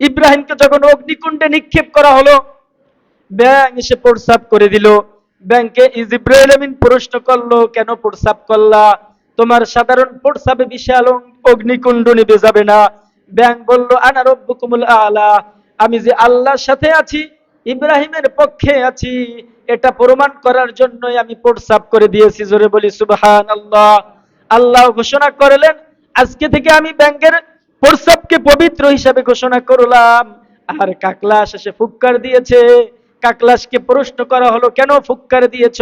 ইব্রাহিমকে যখন অগ্নিকুণ্ডে নিক্ষেপ করা হলো ব্যাং এসে প্রস্রাব করে দিল। ব্যাংকে ইজিব্রাহিম আমিন প্রশ্ন করল, কেন প্রস্রাব করলা? তোমার সাধারণ প্রস্রাবে বিশাল অগ্নিকুণ্ড নিবে যাবে না। ব্যাং বলল, আনা রব্বুকুমুল আলা। আমি যে আল্লাহর সাথে আছি, ইব্রাহিমের পক্ষে আছি, এটা প্রমাণ করার জন্যই আমি প্রস্রাব করে দিয়েছি। জোরে বলি সুবহান আল্লাহ আল্লাহ ঘোষণা করলেন, আজকে থেকে আমি ব্যাংকের প্রস্রাবকে পবিত্র হিসাবে ঘোষণা করলাম। আর কাকলা শেষে ফুক্কার দিয়েছে। কাকলাসকে প্রশ্ন করা হলো, কেন ফুক্কার দিয়েছ?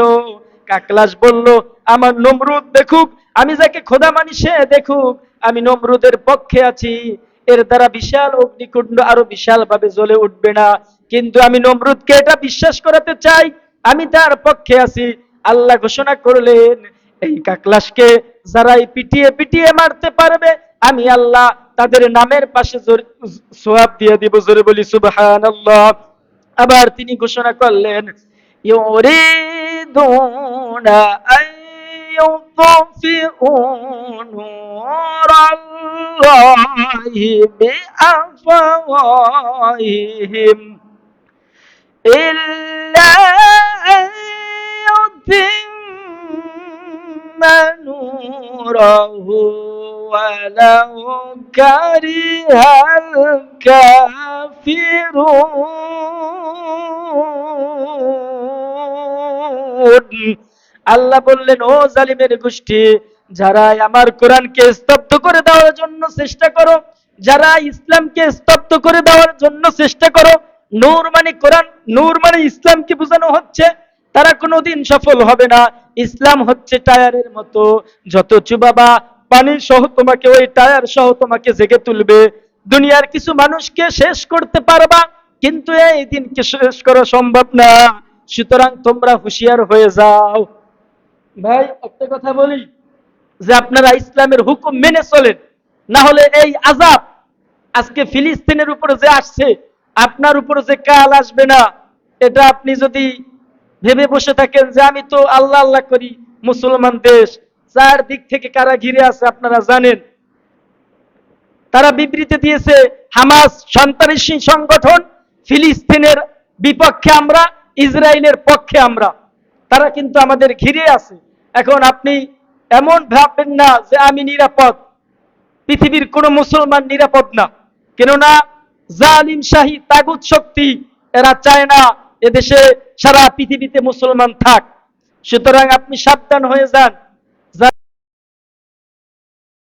কাকলাস বলল, আমার নমরুদ দেখুক, আমি যাকে খোদা মানি সে দেখুক, আমি নমরুদের পক্ষে আছি। এর দ্বারা বিশাল অগ্নিকুণ্ড আরও বিশাল ভাবে জ্বলে উঠবে না। কিন্তু আমি নমরুদকে এটা বিশ্বাস করাতে চাই, আমি তার পক্ষে আছি। আল্লাহ ঘোষণা করলেন, এই কাকলাসকে যারাই পিটিয়ে পিটিয়ে মারতে পারবে, আমি আল্লাহ তাদের নামের পাশে জোর- সোয়াব দিয়ে দিব জোরে বলি সুবহানাল্লাহ আবার তিনি ঘোষণা করলেন ইউরিদুনা আন ইউতফিউ নূরাল্লাহি বিআফওয়াহিহিম إلا أن يتم نوره ولو كره الكافرون আল্লাহ বললেন ও জালিমের গোষ্ঠী যারা আমার কোরআনকে স্তব্ধ করে দেওয়ার জন্য চেষ্টা করো যারা ইসলামকে স্তব্ধ করে দেওয়ার জন্য চেষ্টা করো নূর মানে কোরআন নূর মানে ইসলামকে বোঝানো হচ্ছে তারা কোনোদিন সফল হবে না ইসলাম হচ্ছে টায়ারের মতো যত চুবাবা পানি সহ তোমাকে, ওই টায়ার সহ তোমাকে জেগে তুলবে। দুনিয়ার কিছু মানুষকে শেষ করতে পারবা, কিন্তু এই দিনকে শেষ করা সম্ভব না। সুতরাং তোমরা হুঁশিয়ার হয়ে যাও। ভাই, একটা কথা বলি, যে আপনারা ইসলামের হুকুম মেনে চলেন, না হলে এই আজাব আজকে ফিলিস্তিনের উপর যে আসছে, আপনার উপর যে কাল আসবে না, এটা আপনি যদি ভেবে বসে থাকেন যে আমি তো আল্লাহ আল্লাহ করি, মুসলমান দেশ চার দিক থেকে কারা ঘিরে আছে আপনারা জানেন। তারা বিবৃতি দিয়েছে, হামাস সন্ত্রাসী সংগঠন ফিলিস্তিনের বিপক্ষে আমরা, ইসরায়েলের পক্ষে আমরা। তারা কিন্তু আমাদের ঘিরে আছে। এখন আপনি এমন ভাববেন না যে আমি নিরাপদ। পৃথিবীর কোনো মুসলমান নিরাপদ না। কেননা জালিম শাহী তাগুত শক্তি, এরা চায় না এদেশে সারা পৃথিবীতে মুসলমান থাক। সুতরাং আপনি সাবধান হয়ে যান।